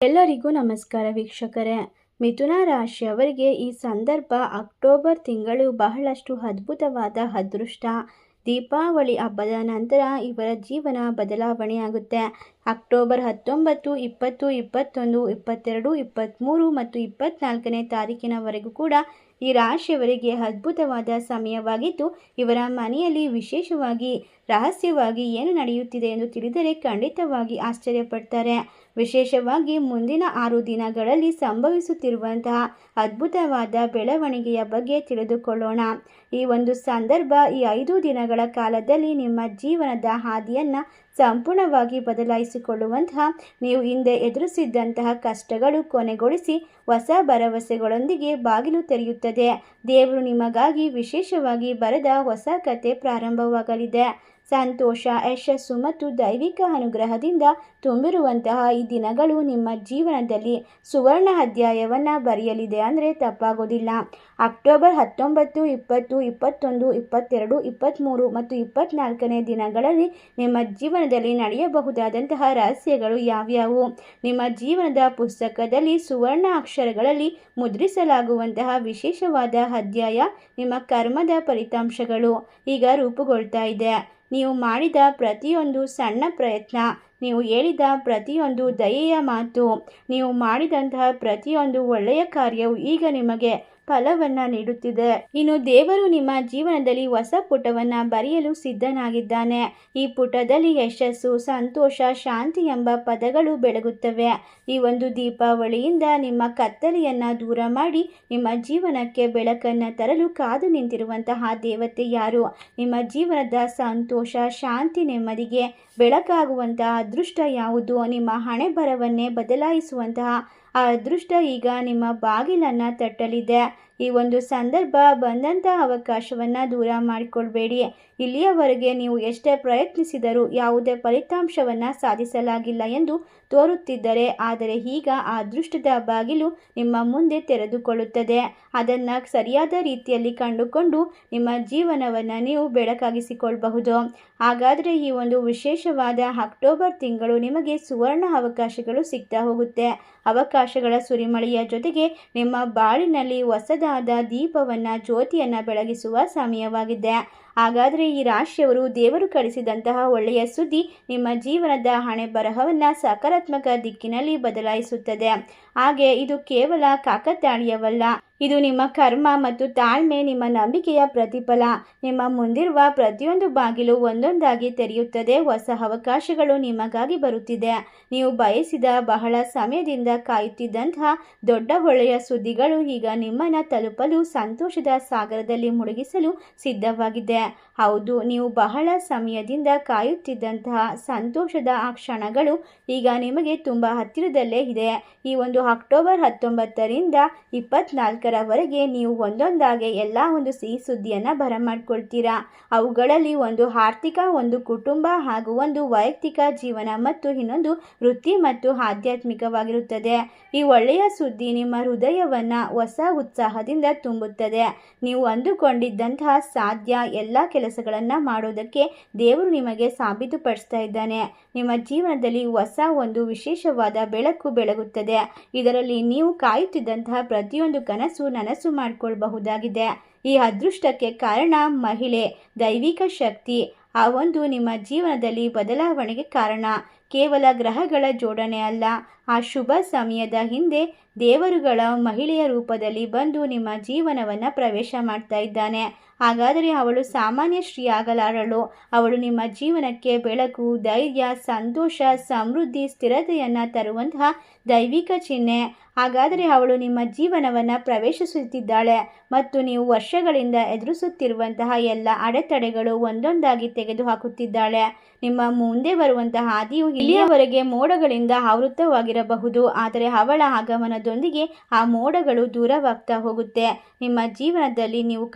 ಎಲ್ಲರಿಗೂ ನಮಸ್ಕಾರ ವೀಕ್ಷಕರೇ. ಮಿಥುನ ರಾಶಿಯವರಿಗೆ ಈ ಸಂದರ್ಭ ಅಕ್ಟೋಬರ್ ತಿಂಗಳು ಬಹಳಷ್ಟು ಅದ್ಭುತವಾದ ಅದೃಷ್ಟ. ದೀಪಾವಳಿ ಹಬ್ಬದ ನಂತರ ಇವರ ಜೀವನ ಬದಲಾವಣೆಯಾಗುತ್ತೆ. ಅಕ್ಟೋಬರ್ ಹತ್ತೊಂಬತ್ತು, ಇಪ್ಪತ್ತು, ಇಪ್ಪತ್ತೊಂದು, ಇಪ್ಪತ್ತೆರಡು ಇಪ್ಪತ್ತ್ಮೂರು ಮತ್ತು ಇಪ್ಪತ್ತ್ನಾಲ್ಕನೇ ತಾರೀಕಿನವರೆಗೂ ಕೂಡ ಈ ರಾಶಿಯವರಿಗೆ ಅದ್ಭುತವಾದ ಸಮಯವಾಗಿದ್ದು, ಇವರ ಮನೆಯಲ್ಲಿ ವಿಶೇಷವಾಗಿ ರಹಸ್ಯವಾಗಿ ಏನು ನಡೆಯುತ್ತಿದೆ ಎಂದು ತಿಳಿದರೆ ಖಂಡಿತವಾಗಿ ಆಶ್ಚರ್ಯಪಡ್ತಾರೆ. ವಿಶೇಷವಾಗಿ ಮುಂದಿನ ಆರು ದಿನಗಳಲ್ಲಿ ಸಂಭವಿಸುತ್ತಿರುವಂತಹ ಅದ್ಭುತವಾದ ಬೆಳವಣಿಗೆಯ ಬಗ್ಗೆ ತಿಳಿದುಕೊಳ್ಳೋಣ. ಈ ಒಂದು ಸಂದರ್ಭ ಈ ಐದು ದಿನಗಳ ಕಾಲದಲ್ಲಿ ನಿಮ್ಮ ಜೀವನದ ಹಾದಿಯನ್ನು ಸಂಪೂರ್ಣವಾಗಿ ಬದಲಾಯಿಸಿಕೊಳ್ಳುವಂತಹ, ನೀವು ಹಿಂದೆ ಎದುರಿಸಿದ್ದಂತಹ ಕಷ್ಟಗಳು ಕೊನೆಗೊಳಿಸಿ ಹೊಸ ಭರವಸೆಗಳೊಂದಿಗೆ ಬಾಗಿಲು ತೆರೆಯುತ್ತದೆ. ದೇವರು ನಿಮಗಾಗಿ ವಿಶೇಷವಾಗಿ ಬರೆದ ಹೊಸ ಕತೆ ಪ್ರಾರಂಭವಾಗಲಿದೆ. ಸಂತೋಷ, ಯಶಸ್ಸು ಮತ್ತು ದೈವಿಕ ಅನುಗ್ರಹದಿಂದ ತುಂಬಿರುವಂತಹ ಈ ದಿನಗಳು ನಿಮ್ಮ ಜೀವನದಲ್ಲಿ ಸುವರ್ಣ ಅಧ್ಯಾಯವನ್ನು ಬರೆಯಲಿದೆ ಅಂದರೆ ತಪ್ಪಾಗೋದಿಲ್ಲ. ಅಕ್ಟೋಬರ್ ಹತ್ತೊಂಬತ್ತು, ಇಪ್ಪತ್ತು, ಇಪ್ಪತ್ತೊಂದು, ಇಪ್ಪತ್ತೆರಡು ಇಪ್ಪತ್ತ್ಮೂರು ಮತ್ತು ಇಪ್ಪತ್ತ್ನಾಲ್ಕನೇ ದಿನಗಳಲ್ಲಿ ನಿಮ್ಮ ಜೀವನದಲ್ಲಿ ನಡೆಯಬಹುದಾದಂತಹ ರಹಸ್ಯಗಳು ಯಾವ್ಯಾವು? ನಿಮ್ಮ ಜೀವನದ ಪುಸ್ತಕದಲ್ಲಿ ಸುವರ್ಣ ಅಕ್ಷರಗಳಲ್ಲಿ ಮುದ್ರಿಸಲಾಗುವಂತಹ ವಿಶೇಷವಾದ ಅಧ್ಯಾಯ ನಿಮ್ಮ ಕರ್ಮದ ಫಲಿತಾಂಶಗಳು. ಈಗ ರೂಪುಗೊಳ್ತಾ ಇದೆ. ನೀವು ಮಾಡಿದ ಪ್ರತಿಯೊಂದು ಸಣ್ಣ ಪ್ರಯತ್ನ, ನೀವು ಹೇಳಿದ ಪ್ರತಿಯೊಂದು ದಯೆಯ ಮಾತು, ನೀವು ಮಾಡಿದಂತಹ ಪ್ರತಿಯೊಂದು ಒಳ್ಳೆಯ ಕಾರ್ಯವು ಈಗ ನಿಮಗೆ ಫಲವನ್ನು ನೀಡುತ್ತಿದೆ. ಇನ್ನು ದೇವರು ನಿಮ್ಮ ಜೀವನದಲ್ಲಿ ಹೊಸ ಪುಟವನ್ನ ಬರೆಯಲು ಸಿದ್ಧನಾಗಿದ್ದಾನೆ. ಈ ಪುಟದಲ್ಲಿ ಯಶಸ್ಸು, ಸಂತೋಷ, ಶಾಂತಿ ಎಂಬ ಪದಗಳು ಬೆಳಗುತ್ತವೆ. ಈ ಒಂದು ದೀಪಾವಳಿಯಿಂದ ನಿಮ್ಮ ಕತ್ತಲೆಯನ್ನ ದೂರ ಮಾಡಿ ನಿಮ್ಮ ಜೀವನಕ್ಕೆ ಬೆಳಕನ್ನ ತರಲು ಕಾದು ನಿಂತಿರುವಂತಹ ದೇವತೆ ಯಾರು? ನಿಮ್ಮ ಜೀವನದ ಸಂತೋಷ, ಶಾಂತಿ, ನೆಮ್ಮದಿಗೆ ಬೆಳಕಾಗುವಂತಹ ಅದೃಷ್ಟ ಯಾವುದು? ನಿಮ್ಮ ಹಣೆ ಬರವನ್ನೇ ಬದಲಾಯಿಸುವಂತಹ ಆ ಅದೃಷ್ಟ ಈಗ ನಿಮ್ಮ ಬಾಗಿಲನ್ನು ತಟ್ಟಲಿದೆ. ಈ ಒಂದು ಸಂದರ್ಭ ಬಂದಂಥ ಅವಕಾಶವನ್ನು ದೂರ ಮಾಡಿಕೊಳ್ಬೇಡಿ. ಇಲ್ಲಿಯವರೆಗೆ ನೀವು ಎಷ್ಟೇ ಪ್ರಯತ್ನಿಸಿದರೂ ಯಾವುದೇ ಫಲಿತಾಂಶವನ್ನು ಸಾಧಿಸಲಾಗಿಲ್ಲ ಎಂದು ತೋರುತ್ತಿದ್ದರೆ, ಆದರೆ ಈಗ ಆ ಅದೃಷ್ಟದ ಬಾಗಿಲು ನಿಮ್ಮ ಮುಂದೆ ತೆರೆದುಕೊಳ್ಳುತ್ತದೆ. ಅದನ್ನು ಸರಿಯಾದ ರೀತಿಯಲ್ಲಿ ಕಂಡುಕೊಂಡು ನಿಮ್ಮ ಜೀವನವನ್ನು ನೀವು ಬೆಳಕಾಗಿಸಿಕೊಳ್ಳಬಹುದು. ಹಾಗಾದರೆ ಈ ಒಂದು ವಿಶೇಷವಾದ ಅಕ್ಟೋಬರ್ ತಿಂಗಳು ನಿಮಗೆ ಸುವರ್ಣ ಅವಕಾಶಗಳು ಸಿಗ್ತಾ ಹೋಗುತ್ತೆ. ಅವಕಾಶಗಳ ಸುರಿಮಳೆಯ ಜೊತೆಗೆ ನಿಮ್ಮ ಬಾಳಿನಲ್ಲಿ ಹೊಸದಾದ ದೀಪವನ್ನು, ಜ್ಯೋತಿಯನ್ನು ಬೆಳಗಿಸುವ ಸಮಯವಾಗಿದೆ. ಹಾಗಾದರೆ ಈ ರಾಶಿಯವರು ದೇವರು ಕಳಿಸಿದಂತಹ ಒಳ್ಳೆಯ ಸುದ್ದಿ ನಿಮ್ಮ ಜೀವನದ ಹಣೆ ಬರಹವನ್ನು ಸಕಾರಾತ್ಮಕ ದಿಕ್ಕಿನಲ್ಲಿ ಬದಲಾಯಿಸುತ್ತದೆ. ಹಾಗೆ ಇದು ಕೇವಲ ಕಾಕತಾಳೀಯವಲ್ಲ. ಇದು ನಿಮ್ಮ ಕರ್ಮ ಮತ್ತು ತಾಳ್ಮೆ, ನಿಮ್ಮ ನಂಬಿಕೆಯ ಪ್ರತಿಫಲ. ನಿಮ್ಮ ಮುಂದಿರುವ ಪ್ರತಿಯೊಂದು ಬಾಗಿಲು ಒಂದೊಂದಾಗಿ ತೆರೆಯುತ್ತದೆ. ಹೊಸ ಅವಕಾಶಗಳು ನಿಮಗಾಗಿ ಬರುತ್ತಿದೆ. ನೀವು ಬಯಸಿದ ಬಹಳ ಸಮಯದಿಂದ ಕಾಯುತ್ತಿದ್ದಂತಹ ದೊಡ್ಡ ಹೊಳೆಯ ಸುದ್ದಿಗಳು ಈಗ ನಿಮ್ಮನ್ನು ತಲುಪಲು ಸಂತೋಷದ ಸಾಗರದಲ್ಲಿ ಮುಳುಗಿಸಲು ಸಿದ್ಧವಾಗಿದೆ. ಹೌದು, ನೀವು ಬಹಳ ಸಮಯದಿಂದ ಕಾಯುತ್ತಿದ್ದಂತಹ ಸಂತೋಷದ ಆ ಕ್ಷಣಗಳು ಈಗ ನಿಮಗೆ ತುಂಬ ಹತ್ತಿರದಲ್ಲೇ ಇದೆ. ಈ ಒಂದು ಅಕ್ಟೋಬರ್ ಹತ್ತೊಂಬತ್ತರಿಂದ ಇಪ್ಪತ್ನಾಲ್ಕರವರೆಗೆ ನೀವು ಒಂದೊಂದಾಗಿ ಎಲ್ಲ ಒಂದು ಸಿಹಿ ಸುದ್ದಿಯನ್ನು ಬರಮಾಡ್ಕೊಳ್ತೀರಾ? ಅವುಗಳಲ್ಲಿ ಒಂದು ಆರ್ಥಿಕ, ಒಂದು ಕುಟುಂಬ ಹಾಗೂ ಒಂದು ವೈಯಕ್ತಿಕ ಜೀವನ ಮತ್ತು ಇನ್ನೊಂದು ವೃತ್ತಿ ಮತ್ತು ಆಧ್ಯಾತ್ಮಿಕವಾಗಿರುತ್ತದೆ. ಈ ಒಳ್ಳೆಯ ಸುದ್ದಿ ನಿಮ್ಮ ಹೃದಯವನ್ನು ಹೊಸ ಉತ್ಸಾಹದಿಂದ ತುಂಬುತ್ತದೆ. ನೀವು ಅಂದುಕೊಂಡಿದ್ದಂತಹ ಸಾಧ್ಯ ಎಲ್ಲ ಕೆಲಸಗಳನ್ನು ಮಾಡೋದಕ್ಕೆ ದೇವರು ನಿಮಗೆ ಸಾಬೀತುಪಡಿಸ್ತಾ ಇದ್ದಾನೆ. ನಿಮ್ಮ ಜೀವನದಲ್ಲಿ ಹೊಸ ಒಂದು ವಿಶೇಷವಾದ ಬೆಳಕು ಬೆಳಗುತ್ತದೆ. ಇದರಲ್ಲಿ ನೀವು ಕಾಯುತ್ತಿದ್ದಂತಹ ಪ್ರತಿಯೊಂದು ಕನಸು ನನಸು ಮಾಡಿಕೊಳ್ಬಹುದಾಗಿದೆ. ಈ ಅದೃಷ್ಟಕ್ಕೆ ಕಾರಣ ಮಹಿಳೆ, ದೈವಿಕ ಶಕ್ತಿ. ಆ ಒಂದು ನಿಮ್ಮ ಜೀವನದಲ್ಲಿ ಬದಲಾವಣೆಗೆ ಕಾರಣ. ಕೇವಲ ಗ್ರಹಗಳ ಜೋಡಣೆ ಅಲ್ಲ. ಆ ಶುಭ ಸಮಯದ ಹಿಂದೆ ದೇವರುಗಳ ಮಹಿಳೆಯ ರೂಪದಲ್ಲಿ ಬಂದು ನಿಮ್ಮ ಜೀವನವನ್ನು ಪ್ರವೇಶ ಮಾಡ್ತಾ ಇದ್ದಾನೆ. ಹಾಗಾದರೆ ಅವಳು ಸಾಮಾನ್ಯ ಶ್ರೀ ಆಗಲಾರಳು ಅವಳು ನಿಮ್ಮ ಜೀವನಕ್ಕೆ ಬೆಳಕು, ಧೈರ್ಯ, ಸಂತೋಷ, ಸಮೃದ್ಧಿ, ಸ್ಥಿರತೆಯನ್ನು ತರುವಂತಹ ದೈವಿಕ ಚಿಹ್ನೆ. ಹಾಗಾದರೆ ಅವಳು ನಿಮ್ಮ ಜೀವನವನ್ನು ಪ್ರವೇಶಿಸುತ್ತಿದ್ದಾಳೆ ಮತ್ತು ನೀವು ವರ್ಷಗಳಿಂದ ಎದುರಿಸುತ್ತಿರುವಂತಹ ಎಲ್ಲ ಅಡೆತಡೆಗಳು ಒಂದೊಂದಾಗಿ ತೆಗೆದುಹಾಕುತ್ತಿದ್ದಾಳೆ. ನಿಮ್ಮ ಮುಂದೆ ಬರುವಂತಹ ಹಾದಿಯು ಇಲ್ಲಿಯವರೆಗೆ ಮೋಡಗಳಿಂದ ಆವೃತವಾಗಿರಬಹುದು ಆದರೆ ಅವಳ ಆಗಮನದೊಂದಿಗೆ ಆ ಮೋಡಗಳು ದೂರವಾಗ್ತಾ ಹೋಗುತ್ತೆ. ನಿಮ್ಮ ಜೀವನದಲ್ಲಿ ನೀವು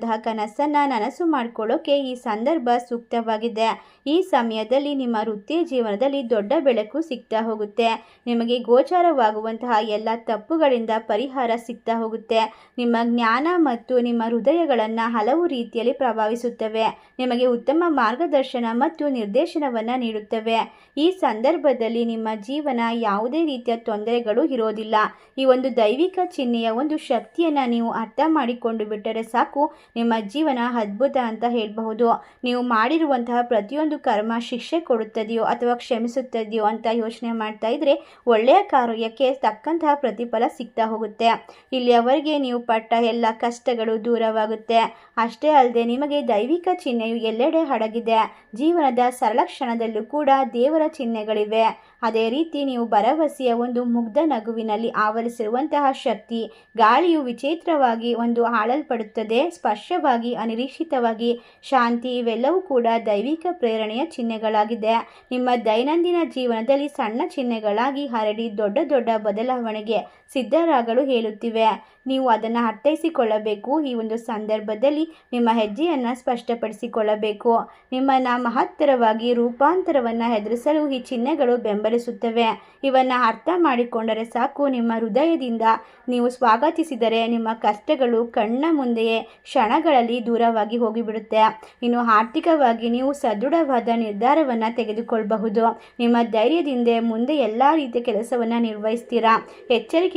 ಕಂಡುಕೊಂಡಂತಹ ಕನಸನ್ನು ನನಸು ಮಾಡಿಕೊಳ್ಳೋಕೆ ಈ ಸಂದರ್ಭ ಸೂಕ್ತವಾಗಿದೆ. ಈ ಸಮಯದಲ್ಲಿ ನಿಮ್ಮ ವೃತ್ತಿ ಜೀವನದಲ್ಲಿ ದೊಡ್ಡ ಬೆಳಕು ಸಿಗ್ತಾ ಹೋಗುತ್ತೆ. ನಿಮಗೆ ಗೋಚಾರವಾಗುವಂತಹ ಎಲ್ಲ ತಪ್ಪುಗಳಿಂದ ಪರಿಹಾರ ಸಿಗ್ತಾ ಹೋಗುತ್ತೆ. ನಿಮ್ಮ ಜ್ಞಾನ ಮತ್ತು ನಿಮ್ಮ ಹೃದಯಗಳನ್ನು ಹಲವು ರೀತಿಯಲ್ಲಿ ಪ್ರಭಾವಿಸುತ್ತವೆ. ನಿಮಗೆ ಉತ್ತಮ ಮಾರ್ಗದರ್ಶನ ಮತ್ತು ನಿರ್ದೇಶನವನ್ನು ನೀಡುತ್ತವೆ. ಈ ಸಂದರ್ಭದಲ್ಲಿ ನಿಮ್ಮ ಜೀವನ ಯಾವುದೇ ರೀತಿಯ ತೊಂದರೆಗಳು ಇರೋದಿಲ್ಲ. ಈ ಒಂದು ದೈವಿಕ ಚಿಹ್ನೆಯ ಒಂದು ಶಕ್ತಿಯನ್ನು ನೀವು ಅರ್ಥ ಮಾಡಿಕೊಂಡು ಬಿಟ್ಟರೆ ಸಾಕು. ನಿಮ್ಮ ಜೀವನ ಅದ್ಭುತ ಅಂತ ಹೇಳಬಹುದು. ನೀವು ಮಾಡಿರುವಂತಹ ಪ್ರತಿಯೊಂದು ಕರ್ಮ ಶಿಕ್ಷೆ ಕೊಡುತ್ತದೆಯೋ ಅಥವಾ ಕ್ಷಮಿಸುತ್ತದೆಯೋ ಅಂತ ಯೋಚನೆ ಮಾಡ್ತಾ ಇದ್ರೆ ಒಳ್ಳೆಯ ಕಾರ್ಯಕ್ಕೆ ತಕ್ಕಂತಹ ಪ್ರತಿಫಲ ಸಿಗ್ತಾ ಹೋಗುತ್ತೆ. ಇಲ್ಲಿಯವರೆಗೆ ನೀವು ಪಟ್ಟ ಎಲ್ಲ ಕಷ್ಟಗಳು ದೂರವಾಗುತ್ತೆ. ಅಷ್ಟೇ ಅಲ್ಲದೆ ನಿಮಗೆ ದೈವಿಕ ಚಿಹ್ನೆಯು ಎಲ್ಲೆಡೆ ಅಡಗಿದೆ ಜೀವನದ ಸರಳ ಕ್ಷಣದಲ್ಲೂ ಕೂಡ ದೇವರ ಚಿಹ್ನೆಗಳಿವೆ. ಅದೇ ರೀತಿ ನೀವು ಭರವಸೆಯ ಒಂದು ಮುಗ್ಧ ನಗುವಿನಲ್ಲಿ ಆವರಿಸಿರುವಂತಹ ಶಕ್ತಿ ಗಾಳಿಯು ವಿಚಿತ್ರವಾಗಿ ಒಂದು ಆಳಲ್ಪಡುತ್ತದೆ ಸ್ಪರ್ಶವಾಗಿ, ಅನಿರೀಕ್ಷಿತವಾಗಿ ಶಾಂತಿ ಇವೆಲ್ಲವೂ ಕೂಡ ದೈವಿಕ ಪ್ರೇರಣೆಯ ಚಿಹ್ನೆಗಳಾಗಿದೆ ನಿಮ್ಮ ದೈನಂದಿನ ಜೀವನದಲ್ಲಿ ಸಣ್ಣ ಚಿಹ್ನೆಗಳಾಗಿ ಹರಡಿ ದೊಡ್ಡ ದೊಡ್ಡ ಬದಲಾವಣೆಗೆ ಸಿದ್ಧರಾಗಲು ಹೇಳುತ್ತಿವೆ. ನೀವು ಅದನ್ನು ಅರ್ಥೈಸಿಕೊಳ್ಳಬೇಕು. ಈ ಒಂದು ಸಂದರ್ಭದಲ್ಲಿ ನಿಮ್ಮ ಹೆಜ್ಜೆಯನ್ನು ಸ್ಪಷ್ಟಪಡಿಸಿಕೊಳ್ಳಬೇಕು. ನಿಮ್ಮನ್ನು ಮಹತ್ತರವಾಗಿ ರೂಪಾಂತರವನ್ನು ಎದುರಿಸಲು ಈ ಚಿಹ್ನೆಗಳು ಬೆಂಬಲಿಸುತ್ತವೆ. ಇವನ್ನು ಅರ್ಥ ಮಾಡಿಕೊಂಡರೆ ಸಾಕು. ನಿಮ್ಮ ಹೃದಯದಿಂದ ನೀವು ಸ್ವಾಗತಿಸಿದರೆ ನಿಮ್ಮ ಕಷ್ಟಗಳು ಕಣ್ಣ ಮುಂದೆಯೇ ಕ್ಷಣಗಳಲ್ಲಿ ದೂರವಾಗಿ ಹೋಗಿಬಿಡುತ್ತೆ. ಇನ್ನು ಆರ್ಥಿಕವಾಗಿ ನೀವು ಸದೃಢವಾದ ನಿರ್ಧಾರವನ್ನು ತೆಗೆದುಕೊಳ್ಳಬಹುದು ನಿಮ್ಮ ಧೈರ್ಯದಿಂದ ಮುಂದೆ ಎಲ್ಲ ರೀತಿಯ ಕೆಲಸವನ್ನು ನಿರ್ವಹಿಸ್ತೀರಾ?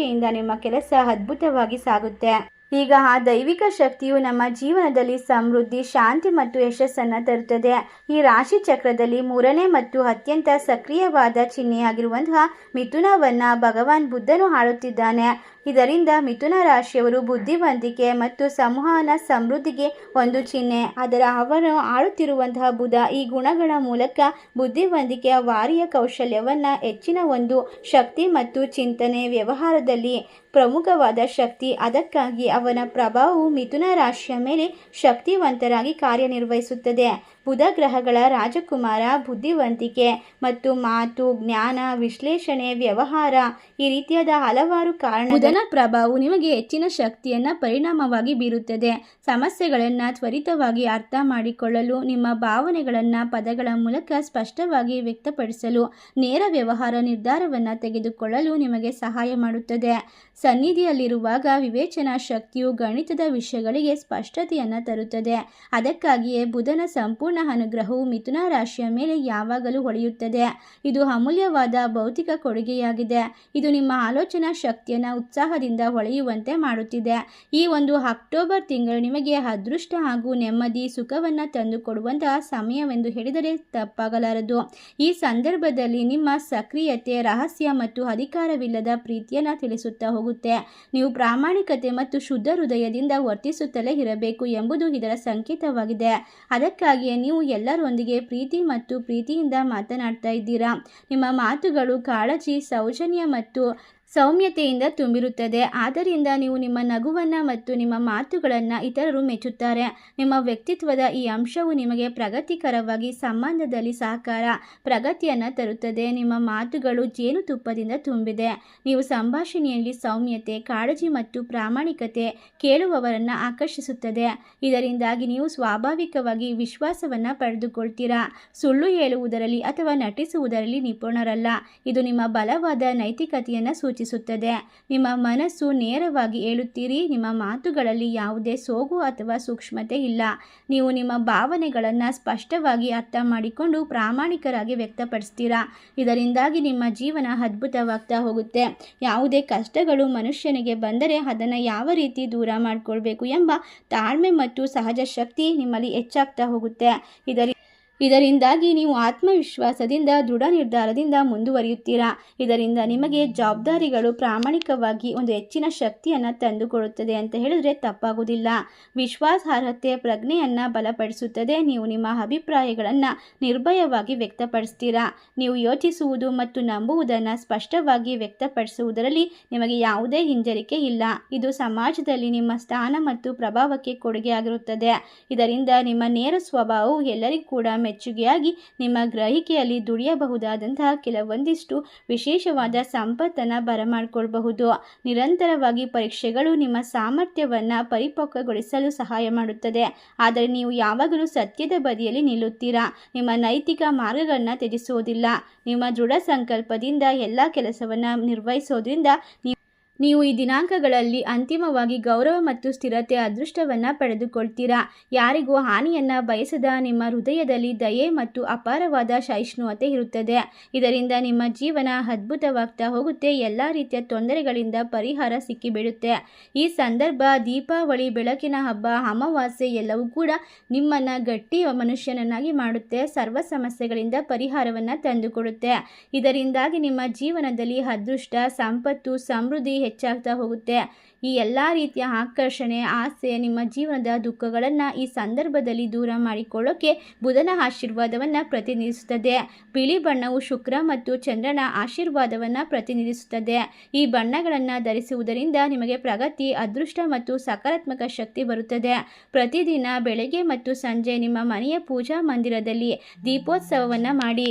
ಎಚ್ಚರಿಕೆಯಿಂದ ನಿಮ್ಮ ಕೆಲಸ ಅದ್ಭುತವಾಗಿ ಸಾಗುತ್ತೆ. ಈಗ ಆ ದೈವಿಕ ಶಕ್ತಿಯು ನಮ್ಮ ಜೀವನದಲ್ಲಿ ಸಮೃದ್ಧಿ, ಶಾಂತಿ ಮತ್ತು ಯಶಸ್ಸನ್ನು ತರುತ್ತದೆ. ಈ ರಾಶಿ ಚಕ್ರದಲ್ಲಿ ಮೂರನೇ ಮತ್ತು ಅತ್ಯಂತ ಸಕ್ರಿಯವಾದ ಚಿಹ್ನೆಯಾಗಿರುವಂತಹ ಮಿಥುನವನ್ನು ಭಗವಾನ್ ಬುದ್ಧನು ಆಳುತ್ತಿದ್ದಾನೆ ಇದರಿಂದ ಮಿಥುನ ರಾಶಿಯವರು ಬುದ್ಧಿವಂತಿಕೆ ಮತ್ತು ಸಂವಹನ ಸಮೃದ್ಧಿಗೆ ಒಂದು ಚಿಹ್ನೆ. ಅದರ ಅವರು ಆಳುತ್ತಿರುವಂತಹ ಬುಧ ಈ ಗುಣಗಳ ಮೂಲಕ ಬುದ್ಧಿವಂತಿಕೆಯ ವಾರಿಯ ಕೌಶಲ್ಯವನ್ನು ಹೆಚ್ಚಿನ ಒಂದು ಶಕ್ತಿ ಮತ್ತು ಚಿಂತನೆ ವ್ಯವಹಾರದಲ್ಲಿ ಪ್ರಮುಖವಾದ ಶಕ್ತಿ. ಅದಕ್ಕಾಗಿ ಅವನ ಪ್ರಭಾವವು ಮಿಥುನ ರಾಶಿಯ ಮೇಲೆ ಶಕ್ತಿವಂತರಾಗಿ ಕಾರ್ಯನಿರ್ವಹಿಸುತ್ತದೆ. ಬುಧ ಗ್ರಹಗಳ ರಾಜಕುಮಾರ ಬುದ್ಧಿವಂತಿಕೆ ಮತ್ತು ಮಾತು, ಜ್ಞಾನ, ವಿಶ್ಲೇಷಣೆ, ವ್ಯವಹಾರ ಈ ರೀತಿಯಾದ ಹಲವಾರು ಕಾರಣ ಬುಧನ ಪ್ರಭಾವವು ನಿಮಗೆ ಹೆಚ್ಚಿನ ಶಕ್ತಿಯನ್ನು ಪರಿಣಾಮವಾಗಿ ಬೀರುತ್ತದೆ. ಸಮಸ್ಯೆಗಳನ್ನು ತ್ವರಿತವಾಗಿ ಅರ್ಥ ಮಾಡಿಕೊಳ್ಳಲು, ನಿಮ್ಮ ಭಾವನೆಗಳನ್ನು ಪದಗಳ ಮೂಲಕ ಸ್ಪಷ್ಟವಾಗಿ ವ್ಯಕ್ತಪಡಿಸಲು, ನೇರ ವ್ಯವಹಾರ ನಿರ್ಧಾರವನ್ನು ತೆಗೆದುಕೊಳ್ಳಲು ನಿಮಗೆ ಸಹಾಯ ಮಾಡುತ್ತದೆ. ಸನ್ನಿಧಿಯಲ್ಲಿರುವಾಗ ವಿವೇಚನಾ ಶಕ್ತಿಯು ಗಣಿತದ ವಿಷಯಗಳಿಗೆ ಸ್ಪಷ್ಟತೆಯನ್ನು ತರುತ್ತದೆ. ಅದಕ್ಕಾಗಿಯೇ ಬುಧನ ಸಂಪೂರ್ಣ ಅನುಗ್ರಹವು ಮಿಥುನ ರಾಶಿಯ ಮೇಲೆ ಯಾವಾಗಲೂ ಹೊಳೆಯುತ್ತದೆ. ಇದು ಅಮೂಲ್ಯವಾದ ಭೌತಿಕ ಕೊಡುಗೆಯಾಗಿದೆ. ಇದು ನಿಮ್ಮ ಆಲೋಚನಾ ಶಕ್ತಿಯನ್ನು ಉತ್ಸಾಹದಿಂದ ಹೊಳೆಯುವಂತೆ ಮಾಡುತ್ತಿದೆ. ಈ ಒಂದು ಅಕ್ಟೋಬರ್ ತಿಂಗಳು ನಿಮಗೆ ಅದೃಷ್ಟ ಹಾಗೂ ನೆಮ್ಮದಿ, ಸುಖವನ್ನು ತಂದುಕೊಡುವಂತಹ ಸಮಯವೆಂದು ಹೇಳಿದರೆ ತಪ್ಪಾಗಲಾರದು. ಈ ಸಂದರ್ಭದಲ್ಲಿ ನಿಮ್ಮ ಸಕ್ರಿಯತೆ, ರಹಸ್ಯ ಮತ್ತು ಅಧಿಕಾರವಿಲ್ಲದ ಪ್ರೀತಿಯನ್ನು ತಿಳಿಸುತ್ತಾ ಹೋಗುತ್ತೆ. ನೀವು ಪ್ರಾಮಾಣಿಕತೆ ಮತ್ತು ಶುದ್ಧ ಹೃದಯದಿಂದ ವರ್ತಿಸುತ್ತಲೇ ಇರಬೇಕು ಎಂಬುದು ಇದರ ಸಂಕೇತವಾಗಿದೆ. ಅದಕ್ಕಾಗಿಯೇ ನೀವು ಎಲ್ಲರೊಂದಿಗೆ ಪ್ರೀತಿ ಮತ್ತು ಪ್ರೀತಿಯಿಂದ ಮಾತನಾಡ್ತಾ ಇದ್ದೀರಾ? ನಿಮ್ಮ ಮಾತುಗಳು ಕಾಳಜಿ, ಸೌಜನ್ಯ ಮತ್ತು ಸೌಮ್ಯತೆಯಿಂದ ತುಂಬಿರುತ್ತದೆ. ಆದ್ದರಿಂದ ನೀವು ನಿಮ್ಮ ನಗುವನ್ನು ಮತ್ತು ನಿಮ್ಮ ಮಾತುಗಳನ್ನು ಇತರರು ಮೆಚ್ಚುತ್ತಾರೆ. ನಿಮ್ಮ ವ್ಯಕ್ತಿತ್ವದ ಈ ಅಂಶವು ನಿಮಗೆ ಪ್ರಗತಿಕರವಾಗಿ ಸಂಬಂಧದಲ್ಲಿ ಸಹಕಾರ, ಪ್ರಗತಿಯನ್ನು ತರುತ್ತದೆ. ನಿಮ್ಮ ಮಾತುಗಳು ಜೇನುತುಪ್ಪದಿಂದ ತುಂಬಿದೆ. ನೀವು ಸಂಭಾಷಣೆಯಲ್ಲಿ ಸೌಮ್ಯತೆ, ಕಾಳಜಿ ಮತ್ತು ಪ್ರಾಮಾಣಿಕತೆ ಕೇಳುವವರನ್ನು ಆಕರ್ಷಿಸುತ್ತದೆ. ಇದರಿಂದಾಗಿ ನೀವು ಸ್ವಾಭಾವಿಕವಾಗಿ ವಿಶ್ವಾಸವನ್ನು ಪಡೆದುಕೊಳ್ತೀರಾ? ಸುಳ್ಳು ಹೇಳುವುದರಲ್ಲಿ ಅಥವಾ ನಟಿಸುವುದರಲ್ಲಿ ನಿಪುಣರಲ್ಲ. ಇದು ನಿಮ್ಮ ಬಲವಾದ ನೈತಿಕತೆಯನ್ನು ಸೂಚಿಸುತ್ತದೆ. ಸೂಚಿಸುತ್ತದೆ ನಿಮ್ಮ ಮನಸ್ಸು ನೇರವಾಗಿ ಹೇಳುತ್ತೀರಿ, ನಿಮ್ಮ ಮಾತುಗಳಲ್ಲಿ ಯಾವುದೇ ಸೋಗು ಅಥವಾ ಸೂಕ್ಷ್ಮತೆ ಇಲ್ಲ. ನೀವು ನಿಮ್ಮ ಭಾವನೆಗಳನ್ನು ಸ್ಪಷ್ಟವಾಗಿ ಅರ್ಥ ಮಾಡಿಕೊಂಡು ಪ್ರಾಮಾಣಿಕರಾಗಿ ವ್ಯಕ್ತಪಡಿಸ್ತೀರಾ? ಇದರಿಂದಾಗಿ ನಿಮ್ಮ ಜೀವನ ಅದ್ಭುತವಾಗ್ತಾ ಹೋಗುತ್ತೆ. ಯಾವುದೇ ಕಷ್ಟಗಳು ಮನುಷ್ಯನಿಗೆ ಬಂದರೆ ಅದನ್ನು ಯಾವ ರೀತಿ ದೂರ ಮಾಡಿಕೊಳ್ಬೇಕು ಎಂಬ ತಾಳ್ಮೆ ಮತ್ತು ಸಹಜ ಶಕ್ತಿ ನಿಮ್ಮಲ್ಲಿ ಹೆಚ್ಚಾಗ್ತಾ ಹೋಗುತ್ತೆ. ಇದರಿಂದ ಇದರಿಂದಾಗಿ ನೀವು ಆತ್ಮವಿಶ್ವಾಸದಿಂದ ದೃಢ ನಿರ್ಧಾರದಿಂದ ಮುಂದುವರಿಯುತ್ತೀರಾ? ಇದರಿಂದ ನಿಮಗೆ ಜವಾಬ್ದಾರಿಗಳು ಪ್ರಾಮಾಣಿಕವಾಗಿ ಒಂದು ಹೆಚ್ಚಿನ ಶಕ್ತಿಯನ್ನು ತಂದುಕೊಡುತ್ತದೆ ಅಂತ ಹೇಳಿದ್ರೆ ತಪ್ಪಾಗುವುದಿಲ್ಲ. ವಿಶ್ವಾಸಾರ್ಹತೆ ಪ್ರಜ್ಞೆಯನ್ನು ಬಲಪಡಿಸುತ್ತದೆ. ನೀವು ನಿಮ್ಮ ಅಭಿಪ್ರಾಯಗಳನ್ನು ನಿರ್ಭಯವಾಗಿ ವ್ಯಕ್ತಪಡಿಸ್ತೀರಾ? ನೀವು ಯೋಚಿಸುವುದು ಮತ್ತು ನಂಬುವುದನ್ನು ಸ್ಪಷ್ಟವಾಗಿ ವ್ಯಕ್ತಪಡಿಸುವುದರಲ್ಲಿ ನಿಮಗೆ ಯಾವುದೇ ಹಿಂಜರಿಕೆ ಇಲ್ಲ. ಇದು ಸಮಾಜದಲ್ಲಿ ನಿಮ್ಮ ಸ್ಥಾನ ಮತ್ತು ಪ್ರಭಾವಕ್ಕೆ ಕೊಡುಗೆಯಾಗಿರುತ್ತದೆ. ಇದರಿಂದ ನಿಮ್ಮ ನೇರ ಸ್ವಭಾವವು ಎಲ್ಲರಿಗೂ ಕೂಡ ಮೆಚ್ಚುಗೆಯಾಗಿ ನಿಮ್ಮ ಗ್ರಹಿಕೆಯಲ್ಲಿ ದುಡಿಯಬಹುದಾದಂತಹ ಕೆಲವೊಂದಿಷ್ಟು ವಿಶೇಷವಾದ ಸಂಪತ್ತನ್ನು ಬರಮಾಡಿಕೊಳ್ಬಹುದು. ನಿರಂತರವಾಗಿ ಪರೀಕ್ಷೆಗಳು ನಿಮ್ಮ ಸಾಮರ್ಥ್ಯವನ್ನು ಪರಿಪಕ್ವಗೊಳಿಸಲು ಸಹಾಯ ಮಾಡುತ್ತದೆ. ಆದರೆ ನೀವು ಯಾವಾಗಲೂ ಸತ್ಯದ ಬದಿಯಲ್ಲಿ ನಿಲ್ಲುತ್ತೀರಾ? ನಿಮ್ಮ ನೈತಿಕ ಮಾರ್ಗಗಳನ್ನು ತ್ಯಜಿಸುವುದಿಲ್ಲ ನಿಮ್ಮ ದೃಢ ಸಂಕಲ್ಪದಿಂದ ಎಲ್ಲ ಕೆಲಸವನ್ನು ನಿರ್ವಹಿಸೋದ್ರಿಂದ ನೀವು ನೀವು ಈ ದಿನಾಂಕಗಳಲ್ಲಿ ಅಂತಿಮವಾಗಿ ಗೌರವ ಮತ್ತು ಸ್ಥಿರತೆ ಅದೃಷ್ಟವನ್ನು ಪಡೆದುಕೊಳ್ತೀರಾ? ಯಾರಿಗೂ ಹಾನಿಯನ್ನು ಬಯಸದ ನಿಮ್ಮ ಹೃದಯದಲ್ಲಿ ದಯೆ ಮತ್ತು ಅಪಾರವಾದ ಸಹಿಷ್ಣುವತೆ ಇರುತ್ತದೆ. ಇದರಿಂದ ನಿಮ್ಮ ಜೀವನ ಅದ್ಭುತವಾಗ್ತಾ ಹೋಗುತ್ತೆ. ಎಲ್ಲ ರೀತಿಯ ತೊಂದರೆಗಳಿಂದ ಪರಿಹಾರ ಸಿಕ್ಕಿಬಿಡುತ್ತೆ. ಈ ಸಂದರ್ಭ ದೀಪಾವಳಿ, ಬೆಳಕಿನ ಹಬ್ಬ, ಅಮಾವಾಸ್ಯೆ ಎಲ್ಲವೂ ಕೂಡ ನಿಮ್ಮನ್ನು ಗಟ್ಟಿ ಮನುಷ್ಯನನ್ನಾಗಿ ಮಾಡುತ್ತೆ. ಸರ್ವ ಸಮಸ್ಯೆಗಳಿಂದ ಪರಿಹಾರವನ್ನು ತಂದುಕೊಡುತ್ತೆ. ಇದರಿಂದಾಗಿ ನಿಮ್ಮ ಜೀವನದಲ್ಲಿ ಅದೃಷ್ಟ, ಸಂಪತ್ತು, ಸಮೃದ್ಧಿ ಹೆಚ್ಚಾಗ್ತಾ ಹೋಗುತ್ತೆ. ಈ ಎಲ್ಲ ರೀತಿಯ ಆಕರ್ಷಣೆ, ಆಸೆ, ನಿಮ್ಮ ಜೀವನದ ದುಃಖಗಳನ್ನು ಈ ಸಂದರ್ಭದಲ್ಲಿ ದೂರ ಮಾಡಿಕೊಳ್ಳೋಕೆ ಬುಧನ ಆಶೀರ್ವಾದವನ್ನು ಪ್ರತಿನಿಧಿಸುತ್ತದೆ. ಬಿಳಿ ಬಣ್ಣವು ಶುಕ್ರ ಮತ್ತು ಚಂದ್ರನ ಆಶೀರ್ವಾದವನ್ನು ಪ್ರತಿನಿಧಿಸುತ್ತದೆ. ಈ ಬಣ್ಣಗಳನ್ನು ಧರಿಸುವುದರಿಂದ ನಿಮಗೆ ಪ್ರಗತಿ, ಅದೃಷ್ಟ ಮತ್ತು ಸಕಾರಾತ್ಮಕ ಶಕ್ತಿ ಬರುತ್ತದೆ. ಪ್ರತಿದಿನ ಬೆಳಗ್ಗೆ ಮತ್ತು ಸಂಜೆ ನಿಮ್ಮ ಮನೆಯ ಪೂಜಾ ಮಂದಿರದಲ್ಲಿ ದೀಪೋತ್ಸವವನ್ನು ಮಾಡಿ.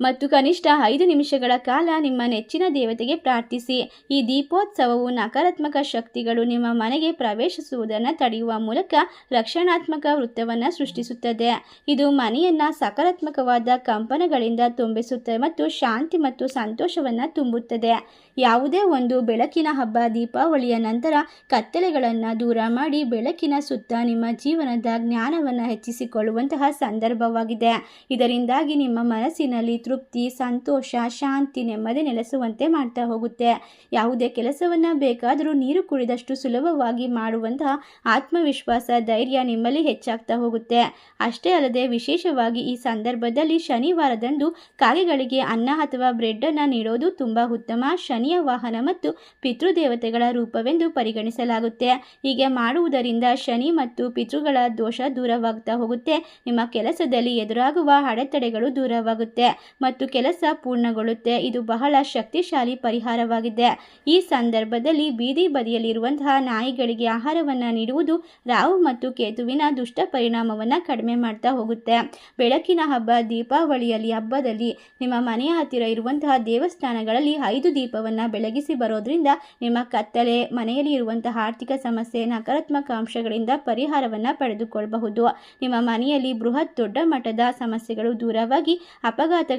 ಮತ್ತು ಕನಿಷ್ಠ ಐದು ನಿಮಿಷಗಳ ಕಾಲ ನಿಮ್ಮ ನೆಚ್ಚಿನ ದೇವತೆಗೆ ಪ್ರಾರ್ಥಿಸಿ. ಈ ದೀಪೋತ್ಸವವು ನಕಾರಾತ್ಮಕ ಶಕ್ತಿಗಳು ನಿಮ್ಮ ಮನೆಗೆ ಪ್ರವೇಶಿಸುವುದನ್ನು ತಡೆಯುವ ಮೂಲಕ ರಕ್ಷಣಾತ್ಮಕ ವೃತ್ತವನ್ನು ಸೃಷ್ಟಿಸುತ್ತದೆ. ಇದು ಮನೆಯನ್ನು ಸಕಾರಾತ್ಮಕವಾದ ಕಂಪನಗಳಿಂದ ತುಂಬಿಸುತ್ತದೆ ಮತ್ತು ಶಾಂತಿ ಮತ್ತು ಸಂತೋಷವನ್ನು ತುಂಬುತ್ತದೆ. ಯಾವುದೇ ಒಂದು ಬೆಳಕಿನ ಹಬ್ಬ ದೀಪಾವಳಿಯ ನಂತರ ಕತ್ತಲೆಗಳನ್ನು ದೂರ ಮಾಡಿ ಬೆಳಕಿನ ಸುತ್ತ ನಿಮ್ಮ ಜೀವನದ ಜ್ಞಾನವನ್ನು ಹೆಚ್ಚಿಸಿಕೊಳ್ಳುವಂತಹ ಸಂದರ್ಭವಾಗಿದೆ. ಇದರಿಂದಾಗಿ ನಿಮ್ಮ ಮನಸ್ಸಿನಲ್ಲಿ ತೃಪ್ತಿ ಸಂತೋಷ, ಶಾಂತಿ ನೆಮ್ಮದಿ ನೆಲೆಸುವಂತೆ ಮಾಡ್ತಾ ಹೋಗುತ್ತೆ. ಯಾವುದೇ ಕೆಲಸವನ್ನು ಬೇಕಾದರೂ ನೀರು ಕುಡಿದಷ್ಟು ಸುಲಭವಾಗಿ ಮಾಡುವಂತಹ ಆತ್ಮವಿಶ್ವಾಸ, ಧೈರ್ಯ ನಿಮ್ಮಲ್ಲಿ ಹೆಚ್ಚಾಗ್ತಾ ಹೋಗುತ್ತೆ. ಅಷ್ಟೇ ಅಲ್ಲದೆ ವಿಶೇಷವಾಗಿ ಈ ಸಂದರ್ಭದಲ್ಲಿ ಶನಿವಾರದಂದು ಕಾಗೆಗಳಿಗೆ ಅನ್ನ ಅಥವಾ ಬ್ರೆಡ್ಡನ್ನು ನೀಡೋದು ತುಂಬ ಉತ್ತಮ. ಶನಿಯ ವಾಹನ ಮತ್ತು ಪಿತೃದೇವತೆಗಳ ರೂಪವೆಂದು ಪರಿಗಣಿಸಲಾಗುತ್ತೆ. ಹೀಗೆ ಮಾಡುವುದರಿಂದ ಶನಿ ಮತ್ತು ಪಿತೃಗಳ ದೋಷ ದೂರವಾಗ್ತಾ ಹೋಗುತ್ತೆ. ನಿಮ್ಮ ಕೆಲಸದಲ್ಲಿ ಎದುರಾಗುವ ಅಡೆತಡೆಗಳು ದೂರವಾಗುತ್ತೆ. ಮತ್ತು ಕೆಲಸ ಪೂರ್ಣಗೊಳ್ಳುತ್ತೆ. ಇದು ಬಹಳ ಶಕ್ತಿಶಾಲಿ ಪರಿಹಾರವಾಗಿದೆ. ಈ ಸಂದರ್ಭದಲ್ಲಿ ಬೀದಿ ಬದಿಯಲ್ಲಿರುವಂತಹ ನಾಯಿಗಳಿಗೆ ಆಹಾರವನ್ನು ನೀಡುವುದು ರಾಹು ಮತ್ತು ಕೇತುವಿನ ದುಷ್ಟ ಪರಿಣಾಮವನ್ನು ಕಡಿಮೆ ಮಾಡ್ತಾ ಹೋಗುತ್ತೆ. ಬೆಳಕಿನ ಹಬ್ಬ, ದೀಪಾವಳಿಯಲ್ಲಿ ಹಬ್ಬದಲ್ಲಿ ನಿಮ್ಮ ಮನೆಯ ಹತ್ತಿರ ಇರುವಂತಹ ದೇವಸ್ಥಾನಗಳಲ್ಲಿ ಐದು ದೀಪವನ್ನು ಬೆಳಗಿಸಿ ಬರೋದ್ರಿಂದ ನಿಮ್ಮ ಕತ್ತಲೆ, ಮನೆಯಲ್ಲಿ ಇರುವಂತಹ ಆರ್ಥಿಕ ಸಮಸ್ಯೆ, ನಕಾರಾತ್ಮಕ ಅಂಶಗಳಿಂದ ಪರಿಹಾರವನ್ನು ಪಡೆದುಕೊಳ್ಳಬಹುದು ನಿಮ್ಮ ಮನೆಯಲ್ಲಿ ಬೃಹತ್ ದೊಡ್ಡ ಮಟ್ಟದ ಸಮಸ್ಯೆಗಳು ದೂರವಾಗಿ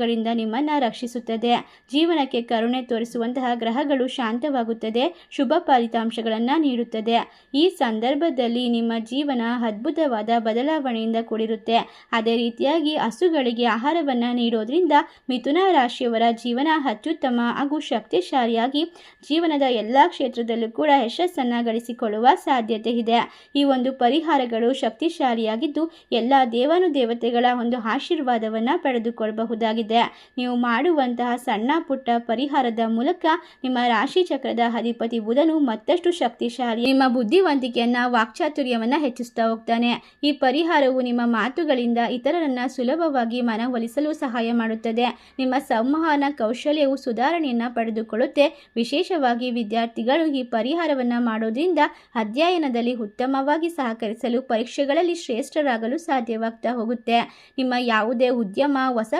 ಅಪಘಾತಗಳಿಂದ ನಿಮ್ಮನ್ನ ರಕ್ಷಿಸುತ್ತದೆ. ಜೀವನಕ್ಕೆ ಕರುಣೆ ತೋರಿಸುವಂತಹ ಗ್ರಹಗಳು ಶಾಂತವಾಗುತ್ತದೆ. ಶುಭ ಫಲಿತಾಂಶಗಳನ್ನು ನೀಡುತ್ತದೆ. ಈ ಸಂದರ್ಭದಲ್ಲಿ ನಿಮ್ಮ ಜೀವನ ಅದ್ಭುತವಾದ ಬದಲಾವಣೆಯಿಂದ ಕೂಡಿರುತ್ತೆ. ಅದೇ ರೀತಿಯಾಗಿ ಹಸುಗಳಿಗೆ ಆಹಾರವನ್ನು ನೀಡೋದ್ರಿಂದ ಮಿಥುನ ರಾಶಿಯವರ ಜೀವನ ಅತ್ಯುತ್ತಮ ಹಾಗೂ ಶಕ್ತಿಶಾಲಿಯಾಗಿ ಜೀವನದ ಎಲ್ಲ ಕ್ಷೇತ್ರದಲ್ಲೂ ಕೂಡ ಯಶಸ್ಸನ್ನು ಗಳಿಸಿಕೊಳ್ಳುವ ಸಾಧ್ಯತೆ ಇದೆ. ಈ ಒಂದು ಪರಿಹಾರಗಳು ಶಕ್ತಿಶಾಲಿಯಾಗಿದ್ದು ಎಲ್ಲ ದೇವಾನುದೇವತೆಗಳ ಒಂದು ಆಶೀರ್ವಾದವನ್ನು ಪಡೆದುಕೊಳ್ಳಬಹುದಾಗಿದೆ ನೀವು ಮಾಡುವಂತಹ ಸಣ್ಣ ಪುಟ್ಟ ಪರಿಹಾರದ ಮೂಲಕ ನಿಮ್ಮ ರಾಶಿ ಚಕ್ರದ ಅಧಿಪತಿ ಬುಧನು ಮತ್ತಷ್ಟು ಶಕ್ತಿಶಾಲಿ, ನಿಮ್ಮ ಬುದ್ಧಿವಂತಿಕೆಯನ್ನ ವಾಕ್ಚಾತುರ್ಯವನ್ನ ಹೆಚ್ಚಿಸ್ತಾ ಹೋಗ್ತಾನೆ. ಈ ಪರಿಹಾರವು ನಿಮ್ಮ ಮಾತುಗಳಿಂದ ಇತರರನ್ನ ಸುಲಭವಾಗಿ ಮನವೊಲಿಸಲು ಸಹಾಯ ಮಾಡುತ್ತದೆ. ನಿಮ್ಮ ಸಂವಹನ ಕೌಶಲ್ಯವು ಸುಧಾರಣೆಯನ್ನ ಪಡೆದುಕೊಳ್ಳುತ್ತೆ. ವಿಶೇಷವಾಗಿ ವಿದ್ಯಾರ್ಥಿಗಳು ಈ ಪರಿಹಾರವನ್ನ ಮಾಡೋದ್ರಿಂದ ಅಧ್ಯಯನದಲ್ಲಿ ಉತ್ತಮವಾಗಿ ಸಹಕರಿಸಲು ಪರೀಕ್ಷೆಗಳಲ್ಲಿ ಶ್ರೇಷ್ಠರಾಗಲು ಸಾಧ್ಯವಾಗ್ತಾ ಹೋಗುತ್ತೆ. ನಿಮ್ಮ ಯಾವುದೇ ಉದ್ಯಮ, ಹೊಸ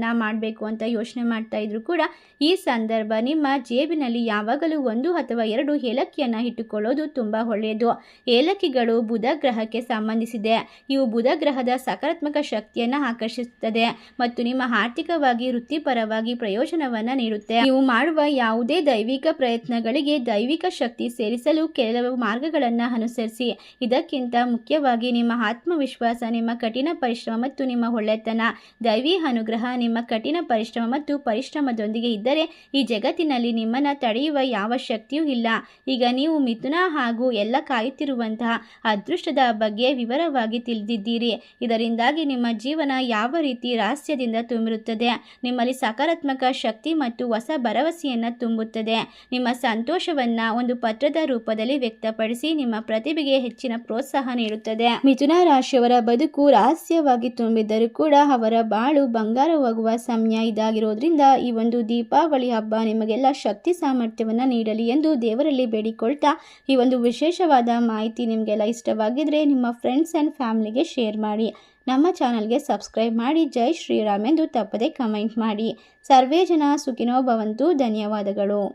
ಕ್ಷೇತ್ರಗಳನ್ನು ಮಾಡಬೇಕು ಅಂತ ಯೋಚನೆ ಮಾಡ್ತಾ ಇದ್ರು ಕೂಡ ಈ ಸಂದರ್ಭ ನಿಮ್ಮ ಜೇಬಿನಲ್ಲಿ ಯಾವಾಗಲೂ ಒಂದು ಅಥವಾ ಎರಡು ಏಲಕ್ಕಿಯನ್ನು ಇಟ್ಟುಕೊಳ್ಳೋದು ತುಂಬ ಒಳ್ಳೆಯದು. ಏಲಕ್ಕಿಗಳು ಬುಧ ಗ್ರಹಕ್ಕೆ ಸಂಬಂಧಿಸಿದೆ. ಇವು ಬುಧ ಗ್ರಹದ ಸಕಾರಾತ್ಮಕ ಶಕ್ತಿಯನ್ನು ಆಕರ್ಷಿಸುತ್ತದೆ ಮತ್ತು ನಿಮ್ಮ ಆರ್ಥಿಕವಾಗಿ ವೃತ್ತಿಪರವಾಗಿ ಪ್ರಯೋಜನವನ್ನು ನೀಡುತ್ತೆ. ನೀವು ಮಾಡುವ ಯಾವುದೇ ದೈವಿಕ ಪ್ರಯತ್ನಗಳಿಗೆ ದೈವಿಕ ಶಕ್ತಿ ಸೇರಿಸಲು ಕೆಲವು ಮಾರ್ಗಗಳನ್ನು ಅನುಸರಿಸಿ. ಇದಕ್ಕಿಂತ ಮುಖ್ಯವಾಗಿ ನಿಮ್ಮ ಆತ್ಮವಿಶ್ವಾಸ, ನಿಮ್ಮ ಕಠಿಣ ಪರಿಶ್ರಮ ಮತ್ತು ನಿಮ್ಮ ಒಳ್ಳೆತನ. ದೈವಿ ಅನುಗ್ರಹ ನಿಮ್ಮ ಕಠಿಣ ಪರಿಶ್ರಮ ಮತ್ತು ಪರಿಶ್ರಮದೊಂದಿಗೆ ಇದ್ದರೆ ಈ ಜಗತ್ತಿನಲ್ಲಿ ನಿಮ್ಮನ್ನು ತಡೆಯುವ ಯಾವ ಶಕ್ತಿಯೂ ಇಲ್ಲ. ಈಗ ನೀವು ಮಿಥುನ ಹಾಗೂ ಎಲ್ಲ ಕಾಯುತ್ತಿರುವಂತಹ ಅದೃಷ್ಟದ ಬಗ್ಗೆ ವಿವರವಾಗಿ ತಿಳಿದಿದ್ದೀರಿ. ಇದರಿಂದಾಗಿ ನಿಮ್ಮ ಜೀವನ ಯಾವ ರೀತಿ ರಹಸ್ಯದಿಂದ ತುಂಬಿರುತ್ತದೆ? ನಿಮ್ಮಲ್ಲಿ ಸಕಾರಾತ್ಮಕ ಶಕ್ತಿ ಮತ್ತು ಹೊಸ ಭರವಸೆಯನ್ನು ತುಂಬುತ್ತದೆ. ನಿಮ್ಮ ಸಂತೋಷವನ್ನು ಒಂದು ಪತ್ರದ ರೂಪದಲ್ಲಿ ವ್ಯಕ್ತಪಡಿಸಿ ನಿಮ್ಮ ಪ್ರತಿಭೆಗೆ ಹೆಚ್ಚಿನ ಪ್ರೋತ್ಸಾಹ ನೀಡುತ್ತದೆ. ಮಿಥುನ ರಾಶಿಯವರ ಬದುಕು ರಹಸ್ಯವಾಗಿ ತುಂಬಿದ್ದರೂ ಕೂಡ ಅವರ ಬಾಳು ಬಂಗಾರವಾಗುವ ಆಗುವ ಸಮಯ ಇದಾಗಿರೋದ್ರಿಂದ ಈ ಒಂದು ದೀಪಾವಳಿ ಹಬ್ಬ ನಿಮಗೆಲ್ಲ ಶಕ್ತಿ ಸಾಮರ್ಥ್ಯವನ್ನು ನೀಡಲಿ ಎಂದು ದೇವರಲ್ಲಿ ಬೇಡಿಕೊಳ್ತಾ ಈ ಒಂದು ವಿಶೇಷವಾದ ಮಾಹಿತಿ ನಿಮಗೆಲ್ಲ ಇಷ್ಟವಾಗಿದ್ದರೆ ನಿಮ್ಮ ಫ್ರೆಂಡ್ಸ್ ಆ್ಯಂಡ್ ಫ್ಯಾಮ್ಲಿಗೆ ಶೇರ್ ಮಾಡಿ. ನಮ್ಮ ಚಾನಲ್ಗೆ ಸಬ್ಸ್ಕ್ರೈಬ್ ಮಾಡಿ. ಜೈ ಶ್ರೀರಾಮ್ ಎಂದು ತಪ್ಪದೆ ಕಮೆಂಟ್ ಮಾಡಿ. ಸರ್ವೇ ಜನ ಸುಖಿನೋ ಭವಂತು. ಧನ್ಯವಾದಗಳು.